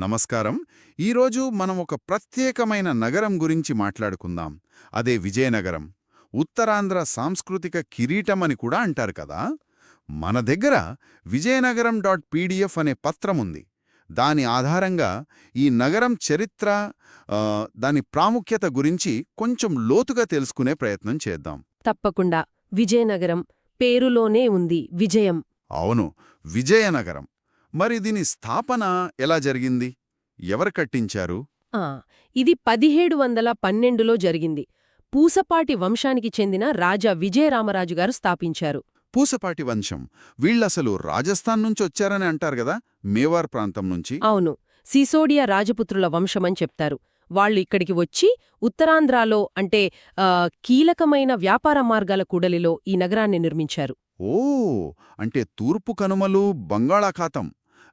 నమస్కారం. ఈరోజు మనం ఒక ప్రత్యేకమైన నగరం గురించి మాట్లాడుకుందాం. అదే విజయనగరం. ఉత్తరాంధ్ర సాంస్కృతిక కిరీటం అని కూడా అంటారు కదా? మన దగ్గర విజయనగరం డాట్ పీడిఎఫ్ అనే పత్రం ఉంది. దాని ఆధారంగా ఈ నగరం చరిత్ర దాని ప్రాముఖ్యత గురించి కొంచెం లోతుగా తెలుసుకునే ప్రయత్నం చేద్దాం. తప్పకుండా. విజయనగరం పేరులోనే ఉంది. విజయం. అవును. విజయనగరం. మరి దీని స్థాపన ఎలా జరిగింది? ఎవరు కట్టించారు? ఆ ఇది పదిహేడు వందల పన్నెండులో జరిగింది. పూసపాటి వంశానికి చెందిన రాజా విజయరామరాజు గారు స్థాపించారు. పూసపాటి వంశం. వీళ్ళసలు రాజస్థాన్ నుంచి వచ్చారని అంటారు కదా మేవార్ ప్రాంతం నుంచి. అవును సిసోడియా రాజపుత్రుల వంశమని చెప్తారు. వాళ్ళు ఇక్కడికి వచ్చి ఉత్తరాంధ్రాలో అంటే కీలకమైన వ్యాపార మార్గాల కూడలిలో ఈ నగరాన్ని నిర్మించారు. ఓ అంటే తూర్పు కనుమలు బంగాళాఖాతం.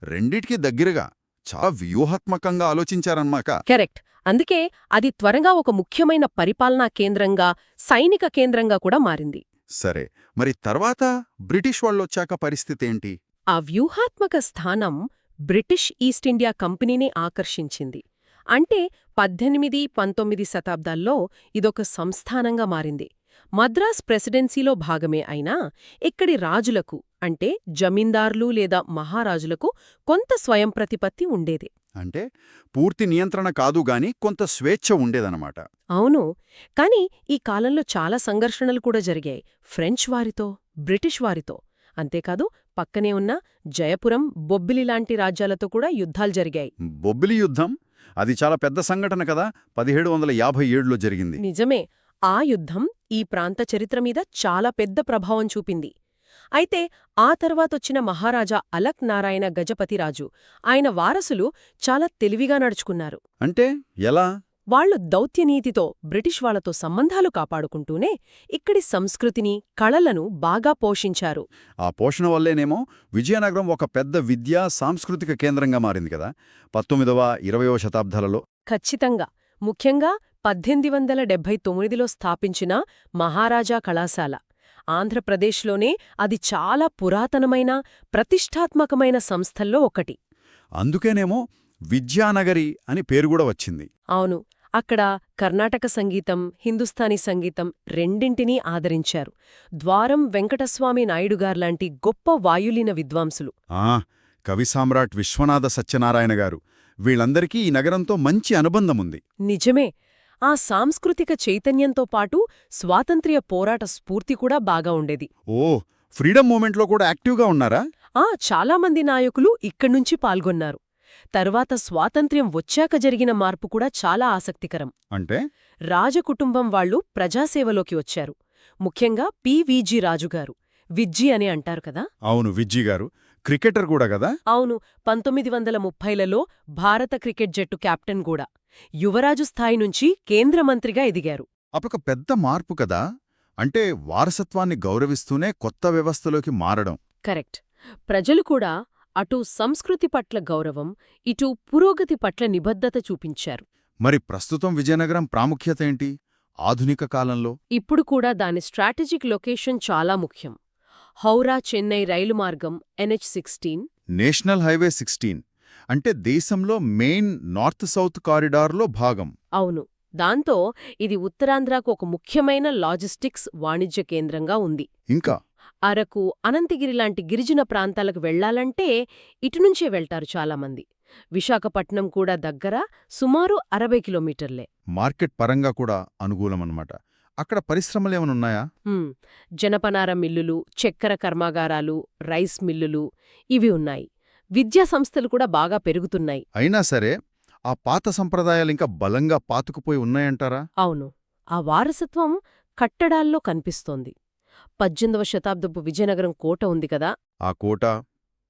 రెండిటికి దగ్గరగా చాలా వ్యూహాత్మకంగా ఆలోచించారన్నమాక కరెక్ట్. అందుకే అది త్వరగా ఒక ముఖ్యమైన పరిపాలనా కేంద్రంగా సైనిక కేంద్రంగా కూడా మారింది. సరే మరి తర్వాత బ్రిటిష్ వాళ్ళొచ్చాక పరిస్థితి ఏంటి? ఆ వ్యూహాత్మక స్థానం బ్రిటిష్ ఈస్ట్ ఇండియా కంపెనీని ఆకర్షించింది. అంటే పద్దెనిమిది పంతొమ్మిది శతాబ్దాల్లో ఇదొక సంస్థానంగా మారింది. మద్రాస్ ప్రెసిడెన్సీలో భాగమే అయినా ఇక్కడి రాజులకు అంటే జమీందార్లు లేదా మహారాజులకు కొంత స్వయం ప్రతిపత్తి ఉండేది. అంటే పూర్తి నియంత్రణ కాదు గాని కొంత స్వేచ్ఛ ఉండేదన్నమాట. అవును కాని ఈ కాలంలో చాలా సంఘర్షణలు కూడా జరిగాయి. ఫ్రెంచ్ వారితో బ్రిటిష్ వారితో. అంతేకాదు పక్కనే ఉన్న జయపురం బొబ్బిలి లాంటి రాజ్యాలతో కూడా యుద్ధాలు జరిగాయి. బొబ్బిలి యుద్ధం? అది చాలా పెద్ద సంఘటన కదా. పదిహేడు వందల యాభై ఏడులో జరిగింది. నిజమే ఆ యుద్ధం ఈ ప్రాంత చరిత్ర మీద చాలా పెద్ద ప్రభావం చూపింది. అయితే ఆ తర్వాతొచ్చిన మహారాజా అలక్ నారాయణ గజపతిరాజు ఆయన వారసులు చాలా తెలివిగా నడుచుకున్నారు. అంటే ఎలా? వాళ్ళు దౌత్యనీతితో బ్రిటిష్ వాళ్ళతో సంబంధాలు కాపాడుకుంటూనే ఇక్కడి సంస్కృతిని కళలను బాగా పోషించారు. ఆ పోషణ వల్లేనేమో విజయనగరం ఒక పెద్ద విద్యా సాంస్కృతిక కేంద్రంగా మారింది కదా. పంతొమ్మిదవ ఇరవయవ శతాబ్దాలలో. ఖచ్చితంగా. ముఖ్యంగా పద్దెనిమిది వందల డెబ్బై తొమ్మిదిలో స్థాపించిన మహారాజా కళాశాల. ఆంధ్రప్రదేశ్లోనే అది చాలా పురాతనమైన ప్రతిష్టాత్మకమైన సంస్థల్లో ఒకటి. అందుకేనేమో విద్యానగరి అని పేరు కూడా వచ్చింది. అవును అక్కడ కర్ణాటక సంగీతం హిందుస్థానీ సంగీతం రెండింటినీ ఆదరించారు. ద్వారం వెంకటస్వామి నాయుడుగార్లాంటి గొప్ప వాయులీన విద్వాంసులు. ఆ కవి సామ్రాట్ విశ్వనాథ సత్యనారాయణ గారు. వీళ్ళందరికీ ఈ నగరంతో మంచి అనుబంధముంది. నిజమే ఆ సాంస్కృతిక చైతన్యంతో పాటు స్వాతంత్ర్య పోరాట స్ఫూర్తి కూడా బాగా ఉండేది. ఓ ఫ్రీడమ్ మూమెంట్లో కూడా యాక్టివ్గా ఉన్నారా? ఆ చాలామంది నాయకులు ఇక్కడ్నుంచి పాల్గొన్నారు. తర్వాత స్వాతంత్ర్యం వచ్చాక జరిగిన మార్పు కూడా చాలా ఆసక్తికరం. అంటే? రాజకుటుంబం వాళ్ళు ప్రజాసేవలోకి వచ్చారు. ముఖ్యంగా పివిజి రాజుగారు. విజ్జి అని అంటారు కదా? అవును విజ్జి గారు. క్రికెటర్ కూడా కదా? అవును పంతొమ్మిది వందల ముప్పైలలో భారత క్రికెట్ జట్టు కెప్టెన్ కూడా. యువరాజు స్థాయి నుంచి కేంద్ర మంత్రిగా ఎదిగారు. అప్పొక పెద్ద మార్పు కదా? అంటే వారసత్వాన్ని గౌరవిస్తూనే కొత్త వ్యవస్థలోకి మారడం. కరెక్ట్. ప్రజలు కూడా అటు సంస్కృతి పట్ల గౌరవం ఇటు పురోగతి పట్ల నిబద్ధత చూపించారు. మరి ప్రస్తుతం విజయనగరం ప్రాముఖ్యత ఏంటి? ఆధునిక కాలంలో? ఇప్పుడు కూడా దాని స్ట్రాటజిక్ లొకేషన్ చాలా ముఖ్యం. హౌరా చెన్నై రైలు మార్గం NH sixteen. National highway sixteen. అంటే దేశంలో మెయిన్ నార్త్ సౌత్ కారిడార్లో భాగం. అవును. దాంతో ఇది ఉత్తరాంధ్రకు ఒక ముఖ్యమైన లాజిస్టిక్స్ వాణిజ్య కేంద్రంగా ఉంది. ఇంకా? అరకు అనంతగిరి లాంటి గిరిజన ప్రాంతాలకు వెళ్ళాలంటే ఇటునుంచే వెళ్తారు చాలామంది. విశాఖపట్నం కూడా దగ్గర సుమారు అరవై కిలోమీటర్లే. మార్కెట్ పరంగా కూడా అనుకూలమన్నమాట. అక్కడ పరిశ్రమలేమనున్నాయా హ్మ్, జనపనార మిల్లులు చక్కెర కర్మాగారాలు రైస్ మిల్లులు ఇవి ఉన్నాయి. విద్యా సంస్థలు కూడా బాగా పెరుగుతున్నాయి. అయినా సరే ఆ పాత సంప్రదాయాలింకా బలంగా పాతుకుపోయి ఉన్నాయంటారా? అవును. ఆ వారసత్వం కట్టడాల్లో కనిపిస్తోంది. పద్దెనిమిదవ శతాబ్దపు విజయనగరం కోట ఉంది కదా? ఆ కోట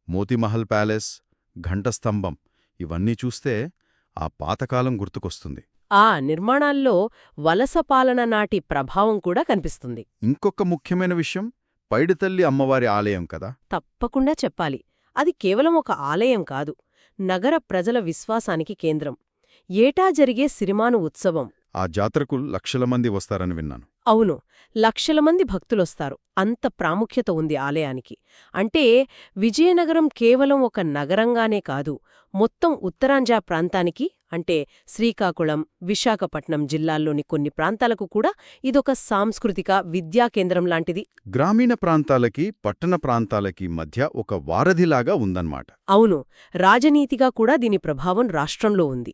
మోతిమహల్ ప్యాలెస్ ఘంటస్తంభం ఇవన్నీ చూస్తే ఆ పాతకాలం గుర్తుకొస్తుంది. ఆ నిర్మాణాల్లో వలస పాలన నాటి ప్రభావం కూడా కనిపిస్తుంది. ఇంకొక ముఖ్యమైన విషయం పైడితల్లి అమ్మవారి ఆలయం కదా? తప్పకుండా చెప్పాలి. అది కేవలం ఒక ఆలయం కాదు నగర ప్రజల విశ్వాసానికి కేంద్రం. ఏటా జరిగే సిరిమాను ఉత్సవం. ఆ జాతరకు లక్షల మంది వస్తారని విన్నాను. అవును లక్షల మంది భక్తులొస్తారు. అంత ప్రాముఖ్యత ఉంది ఆలయానికి. అంటే విజయనగరం కేవలం ఒక నగరంగానే కాదు మొత్తం ఉత్తరాంధ్ర ప్రాంతానికి అంటే శ్రీకాకుళం విశాఖపట్నం జిల్లాల్లోని కొన్ని ప్రాంతాలకు కూడా ఇదొక సాంస్కృతిక విద్యా కేంద్రం లాంటిది. గ్రామీణ ప్రాంతాలకి పట్టణ ప్రాంతాలకి మధ్య ఒక వారధిలాగా ఉందన్నమాట. అవును రాజనీతిగా కూడా దీని ప్రభావం రాష్ట్రంలో ఉంది.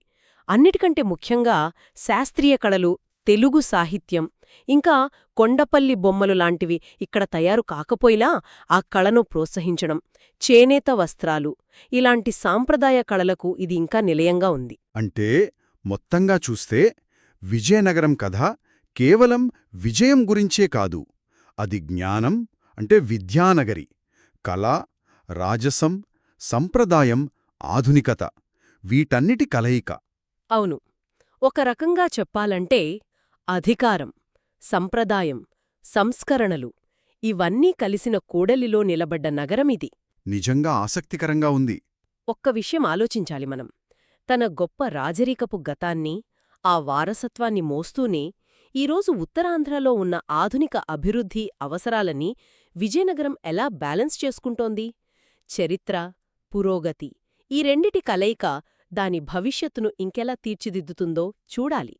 అన్నిటికంటే ముఖ్యంగా శాస్త్రీయ కళలు తెలుగు సాహిత్యం ఇంకా కొండపల్లి బొమ్మలు లాంటివి ఇక్కడ తయారు కాకపోయినా ఆ కళను ప్రోత్సహించడం చేనేత వస్త్రాలు ఇలాంటి సాంప్రదాయ కళలకు ఇది ఇంకా నిలయంగా ఉంది. అంటే మొత్తంగా చూస్తే విజయనగరం కథ కేవలం విజయం గురించే కాదు అది జ్ఞానం అంటే విద్యానగరి కళ రాజసం సంప్రదాయం ఆధునికత వీటన్నిటి కలయిక. అవును ఒక రకంగా చెప్పాలంటే అధికారం. సంప్రదాయం సంస్కరణలు ఇవన్నీ కలిసిన కూడలిలో నిలబడ్డ నగరమిది నిజంగా ఆసక్తికరంగా ఉంది. ఒక్క విషయం ఆలోచించాలి మనం. తన గొప్ప రాజరికపు గతాన్ని ఆ వారసత్వాన్ని మోస్తూనే ఈరోజు ఉత్తరాంధ్రలో ఉన్న ఆధునిక అభివృద్ధి అవసరాలని విజయనగరం ఎలా బ్యాలెన్స్ చేసుకుంటోంది? చరిత్ర పురోగతి ఈ రెండిటి కలయిక దాని భవిష్యత్తును ఇంకెలా తీర్చిదిద్దుతుందో చూడాలి.